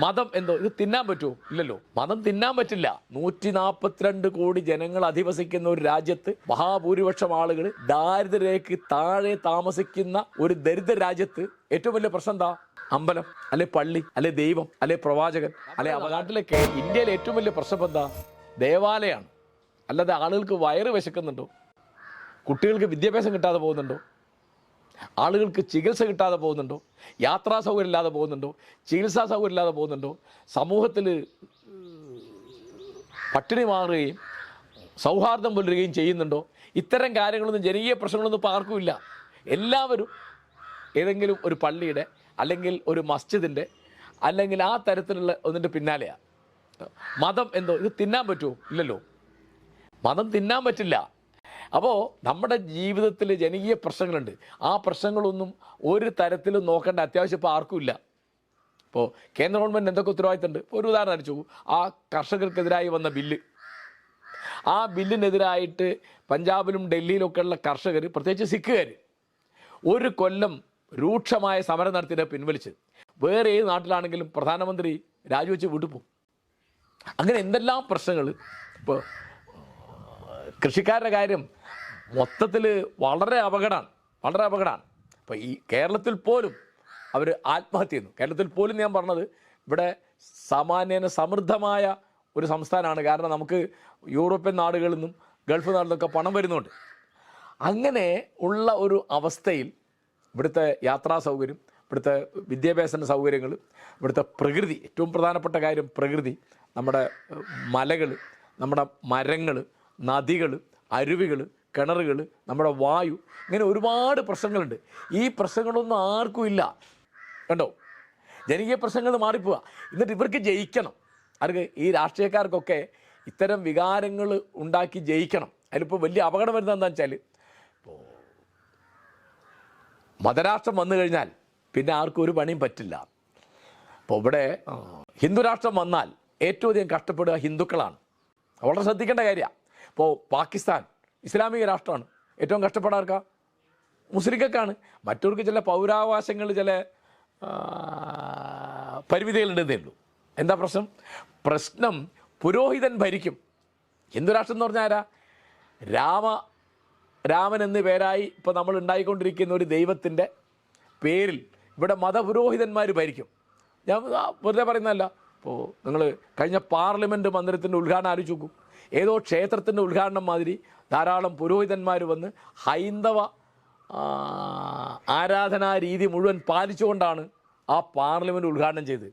മതം എന്തോ ഇത് തിന്നാൻ പറ്റുമോ ഇല്ലല്ലോ. മതം തിന്നാൻ പറ്റില്ല. നൂറ്റി നാൽപ്പത്തിരണ്ട് കോടി ജനങ്ങൾ അധിവസിക്കുന്ന ഒരു രാജ്യത്ത് മഹാഭൂരിപക്ഷം ആളുകൾ ദാരിദ്ര്യരേക്ക് താഴെ താമസിക്കുന്ന ഒരു ദരിദ്ര രാജ്യത്ത് ഏറ്റവും വലിയ പ്രശ്നം എന്താ? അമ്പലം അല്ലെ പള്ളി അല്ലെ ദൈവം അല്ലെ പ്രവാചകൻ അല്ലെ അവനാട്ടിലൊക്കെ ഇന്ത്യയിലെ ഏറ്റവും വലിയ പ്രശ്നം എന്താ? ദേവാലയമാണ് അല്ലാതെ ആളുകൾക്ക് വയറ് വിശക്കുന്നുണ്ടോ? കുട്ടികൾക്ക് വിദ്യാഭ്യാസം കിട്ടാതെ പോകുന്നുണ്ടോ? ആളുകൾക്ക് ചികിത്സ കിട്ടാതെ പോകുന്നുണ്ടോ? യാത്രാ സൗകര്യം ഇല്ലാതെ പോകുന്നുണ്ടോ? ചികിത്സാ സൗകര്യം ഇല്ലാതെ പോകുന്നുണ്ടോ? സമൂഹത്തിൽ പട്ടിണി മാറുകയും സൗഹാർദ്ദം പുലരുകയും ചെയ്യുന്നുണ്ടോ? ഇത്തരം കാര്യങ്ങളൊന്നും ജനകീയ പ്രശ്നങ്ങളൊന്നും ഇപ്പോൾ ആർക്കും ഇല്ല എല്ലാവരും ഏതെങ്കിലും ഒരു പള്ളിയുടെ അല്ലെങ്കിൽ ഒരു മസ്ജിദിന്റെ അല്ലെങ്കിൽ ആ തരത്തിലുള്ള ഒന്നിന്റെ പിന്നാലെയാണ് മതം എന്തോ? ഇത് തിന്നാൻ പറ്റുമോ? ഇല്ലല്ലോ. മതം തിന്നാൻ പറ്റില്ല. അപ്പോൾ നമ്മുടെ ജീവിതത്തിൽ ജനകീയ പ്രശ്നങ്ങളുണ്ട്. ആ പ്രശ്നങ്ങളൊന്നും ഒരു തരത്തിലും നോക്കേണ്ട അത്യാവശ്യം ഇപ്പോൾ ആർക്കുമില്ല ഇപ്പോൾ കേന്ദ്ര ഗവൺമെന്റ് എന്തൊക്കെ ഉത്തരവാദിത്തമുണ്ട്? ഒരു ഉദാഹരണം അടിച്ചു ആ കർഷകർക്കെതിരായി വന്ന ബില്ല്. ആ ബില്ലിനെതിരായിട്ട് പഞ്ചാബിലും ഡൽഹിയിലൊക്കെ ഉള്ള കർഷകർ പ്രത്യേകിച്ച് സിഖുകാർ ഒരു കൊല്ലം രൂക്ഷമായ സമരം നടത്തിയിട്ട് പിൻവലിച്ച് വേറെ ഏത് നാട്ടിലാണെങ്കിലും പ്രധാനമന്ത്രി രാജിവെച്ച് വീട്ടിൽ പോകും. അങ്ങനെ എന്തെല്ലാം പ്രശ്നങ്ങൾ ഇപ്പോൾ കൃഷിക്കാരുടെ കാര്യം മൊത്തത്തിൽ വളരെ അപകടമാണ്. വളരെ അപകടമാണ്. അപ്പോൾ ഈ കേരളത്തിൽ പോലും അവർ ആത്മഹത്യ ചെയ്യുന്നു. കേരളത്തിൽ പോലും ഞാൻ പറഞ്ഞത് ഇവിടെ സാമാന്യേന സമൃദ്ധമായ ഒരു സംസ്ഥാനമാണ്. കാരണം നമുക്ക് യൂറോപ്യൻ നാടുകളിൽ നിന്നും ഗൾഫ് നിന്നൊക്കെ പണം വരുന്നുണ്ട്. അങ്ങനെ ഉള്ള ഒരു അവസ്ഥയിൽ ഇവിടുത്തെ യാത്രാ സൗകര്യം ഇവിടുത്തെ വിദ്യാഭ്യാസ സൗകര്യങ്ങൾ ഇവിടുത്തെ പ്രകൃതി ഏറ്റവും പ്രധാനപ്പെട്ട കാര്യം പ്രകൃതി നമ്മുടെ മലകൾ നമ്മുടെ മരങ്ങൾ നദികൾ അരുവികൾ കിണറുകൾ നമ്മുടെ വായു ഇങ്ങനെ ഒരുപാട് പ്രശ്നങ്ങളുണ്ട്. ഈ പ്രശ്നങ്ങളൊന്നും ആർക്കും ഇല്ല. കണ്ടോ? ജനകീയ പ്രശ്നങ്ങൾ മാറിപ്പോവുക എന്നിട്ട് ഇവർക്ക് ജയിക്കണം. അവർക്ക് ഈ രാഷ്ട്രീയക്കാർക്കൊക്കെ ഇത്തരം വികാരങ്ങൾ ഉണ്ടാക്കി ജയിക്കണം. അതിലിപ്പോൾ വലിയ അപകടം വരുന്നത് എന്താണെന്ന് വെച്ചാൽ മതരാഷ്ട്രം വന്നു കഴിഞ്ഞാൽ പിന്നെ ആർക്കും ഒരു പണിയും പറ്റില്ല. അപ്പോൾ ഇവിടെ ഹിന്ദു രാഷ്ട്രം വന്നാൽ ഏറ്റവും അധികം കഷ്ടപ്പെടുക ഹിന്ദുക്കളാണ്. വളരെ ശ്രദ്ധിക്കേണ്ട കാര്യമാണ് ഇപ്പോൾ പാകിസ്ഥാൻ ഇസ്ലാമിക രാഷ്ട്രമാണ്. ഏറ്റവും കഷ്ടപ്പെടാർക്ക മുസ്ലിങ്ങൾക്കാണ്. മറ്റവർക്ക് ചില പൗരാവകാശങ്ങൾ ചില പരിമിതികളുണ്ടെന്നേ ഉള്ളൂ. എന്താ പ്രശ്നം? പ്രശ്നം പുരോഹിതൻ ഭരിക്കും. ഹിന്ദു രാഷ്ട്രം എന്ന് പറഞ്ഞാൽ ആരാ? രാമ രാമൻ എന്ന പേരായി ഇപ്പോൾ നമ്മൾ ഉണ്ടായിക്കൊണ്ടിരിക്കുന്ന ഒരു ദൈവത്തിന്റെ പേരിൽ ഇവിടെ മതപുരോഹിതന്മാർ ഭരിക്കും. ഞാൻ വെറുതെ പറയുന്നതല്ല. ഇപ്പോൾ നിങ്ങൾ കഴിഞ്ഞ പാർലമെന്റ് മന്ദിരത്തിന്റെ ഉദ്ഘാടനം ആലോചിച്ച് നോക്കൂ. ഏതോ ക്ഷേത്രത്തിന്റെ ഉദ്ഘാടനം മാതിരി ധാരാളം പുരോഹിതന്മാർ വന്ന് ഹൈന്ദവ ആരാധനാ രീതി മുഴുവൻ പാലിച്ചുകൊണ്ടാണ് ആ പാർലമെന്റ് ഉദ്ഘാടനം ചെയ്തത്.